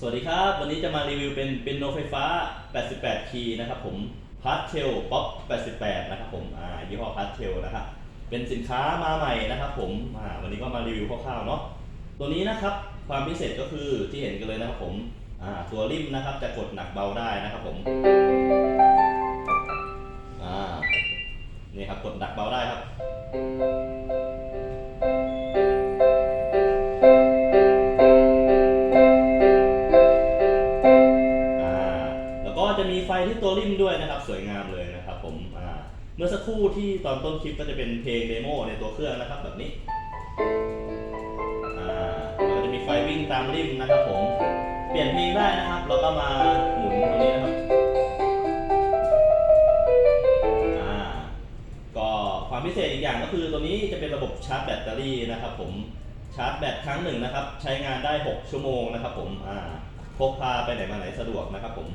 สวัสดีครับ วันนี้จะมารีวิวเป็นเป็นโนไฟฟ้า 88 คีย์นะครับผมพาร์ทเทลป๊อป 88 นะครับผมอ่ายี่ห้อพาร์ทเทลนะครับเป็นสินค้ามาใหม่นะครับผมอ่าวันนี้ก็มารีวิวคร่าวๆเนาะตัวนี้นะครับความพิเศษก็คือที่เห็นกันเลยนะครับผมอ่าตัวริมนะครับจะกดหนักเบาได้นะครับผมอ่านี่ครับกดหนักเบาได้ครับ ที่ตัวริมด้วยนะครับ สวยงามเลยนะครับผมอ่าเมื่อสักครู่ที่ตอนต้นคลิปก็จะเป็นเพลงเดโมในตัวเครื่องนะครับแบบนี้อ่าแล้วก็จะมีไฟวิ่งตามริมนะครับผมเปลี่ยนเพลงได้นะครับ แล้วก็มาหมุนตรงนี้นะครับอ่าก็ความพิเศษอีกอย่างก็คือตัวนี้จะเป็นระบบชาร์จแบตเตอรี่นะครับ ผมชาร์จแบตครั้งหนึ่งนะครับ ใช้งานได้ 6 ชั่วโมงนะครับ ผมอ่าพกพาไปไหนมาไหนสะดวกนะครับผม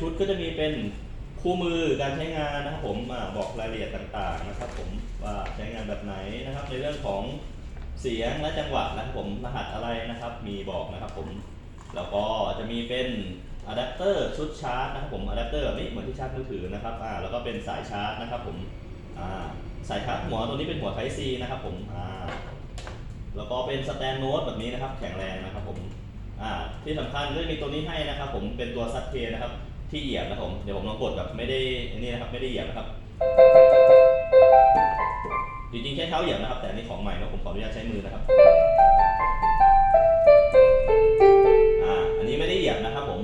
ชุดก็จะมีเป็นคู่มือการใช้งานนะครับผมบอกรายละเอียดต่างๆนะครับ ผมว่าใช้งานแบบไหนนะครับ ในเรื่องของเสียงและจังหวะนะครับผมรหัสอะไรนะครับ มีบอกนะครับผมแล้วก็จะมีเป็นอะแดปเตอร์ชุดชาร์จนะครับผมอะแดปเตอร์แบบนี้เหมือนที่ชาร์จมือถือนะครับอ่าแล้วก็เป็นสายชาร์จนะครับผมอ่าสายชาร์จหัวตัวนี้เป็นหัว Type C นะครับผมอ่าแล้วก็เป็นสแตนโนตแบบนี้นะครับ แข็งแรงนะครับผมอ่าที่สำคัญก็จะมีตัวนี้ให้นะครับ ผมเป็นตัวซัดเทนะครับ ที่เหยียบนะครับผมเดี๋ยวผมลองกดแบบไม่ได้อันนี่นะครับไม่ได้เหยียบนะครับจริงๆใช้เท้าเหยียบนะครับ แต่นนี้ของใหม่นะผมขออนุญาตใช้มือนะครับอ่าอันนี้ไม่ได้เหยียบนะครับผม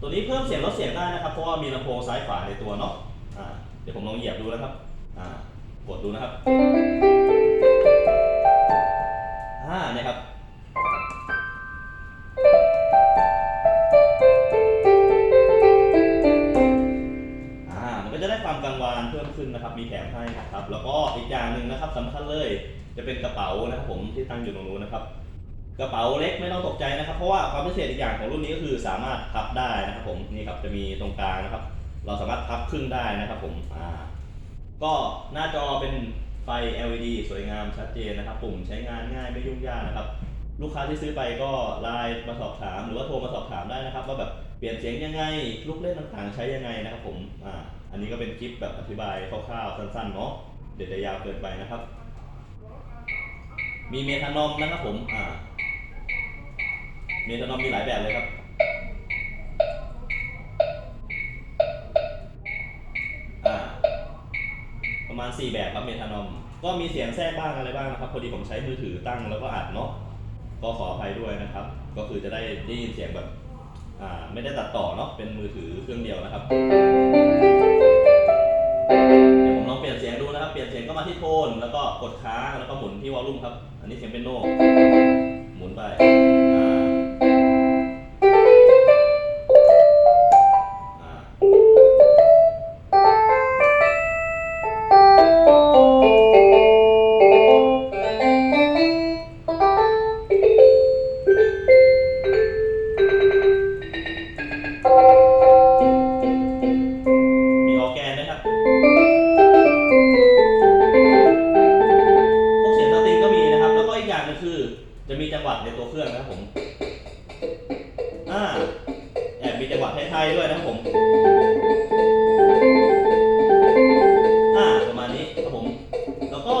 ตัวนี้เพิ่มเสียงลดเสียงได้นะครับ เพราะว่ามีลำโพงซ้ายขวาในตัวเนาะอ่าเดี๋ยวผมลองเหยียบดูนะครับอ่ากดดูนะครับอ่านี่ครับ ขึ้นนะครับ มีแถมให้นะครับ แล้วก็อีกอย่างหนึ่งนะครับสำคัญเลยจะเป็นกระเป๋านะครับผมที่ตั้งอยู่ตรงนู้นนะครับ กระเป๋าเล็กไม่ต้องตกใจนะครับ เพราะว่าความพิเศษอีกอย่างของรุ่นนี้ก็คือสามารถพับได้นะครับผมนี่ครับจะมีตรงกลางนะครับ เราสามารถพับครึ่งได้นะครับผมอ่าก็หน้าจอเป็นไฟ LED สวยงามชัดเจนนะครับ ปุ่มใช้งานง่ายไม่ยุ่งยากนะครับ ลูกค้าที่ซื้อไปก็ไลน์มาสอบถาม หรือว่าโทรมาสอบถามได้นะครับ ว่าแบบเปลี่ยนเสียงยังไงลูกเล่นต่างๆใช้ยังไงนะครับผมอ่าอันนี้ก็เป็นคลิปแบบอธิบายคร่าวๆสั้นๆเนาะเดี๋ยวจะยาวเกินไปนะครับ มีเมทานอมนะครับผมอ่าเมทานอมมีหลายแบบเลยครับประมาณ 4 แบบครับเมทานอม ก็มีเสียงแทรกบ้างอะไรบ้างนะครับ พอดีผมใช้มือถือตั้งแล้วก็อัดเนาะ ก็ขออภัยด้วยนะครับ ก็คือจะได้ได้ยินเสียงแบบอ่าไม่ได้ตัดต่อเนาะเป็นมือถือเครื่องเดียวนะครับ เดี๋ยวผมลองเปลี่ยนเสียงดูนะครับ เปลี่ยนเสียงก็มาที่โทน แล้วก็กดค้างแล้วก็หมุนที่วอลลุ่มครับ อันนี้เสียงเป็นโนหมุนไปอ่าะมีจังหวะในตัวเครื่องนะครับผมอ่าแอบมีจังหวะไทยๆด้วยนะครับผมอ่าประมาณนี้ครับผม แล้วก็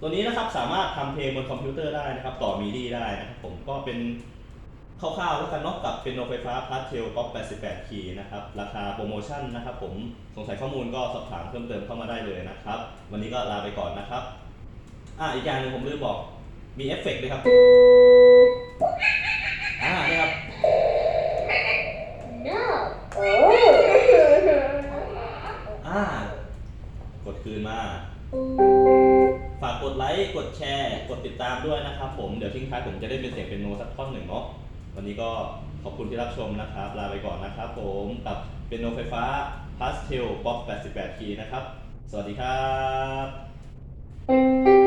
ตัวนี้นะครับสามารถทำเพลงบนคอมพิวเตอร์ได้นะครับ ต่อมีดีได้นะครับผมก็เป็นคร่าวๆแล้วกันเนาะกับเป็นโนไฟฟ้าพาร์ทเทลป๊อป88คีนะครับ ราคาโปรโมชั่นนะครับผมสงสัยข้อมูลก็สอบถามเพิ่มเติมเข้ามาได้เลยนะครับ วันนี้ก็ลาไปก่อนนะครับ อ่าอีกอย่างหนึ่งผมลืมบอก มีเอฟเฟกต์ด้วยครับ อ่านี่ครับ No. อ่ากดคืนมา ฝากกดไลค์ กดแชร์ กดติดตามด้วยนะครับผม เดี๋ยวทิ้งท้ายผมจะได้เป็นเสียงเป็นโนสักท่อนหนึ่งเนาะ วันนี้ก็ขอบคุณที่รับชมนะครับ ลาไปก่อนนะครับผมกับเป็นโนไฟฟ้า Pastel Pop 88คีย์นะครับ สวัสดีครับ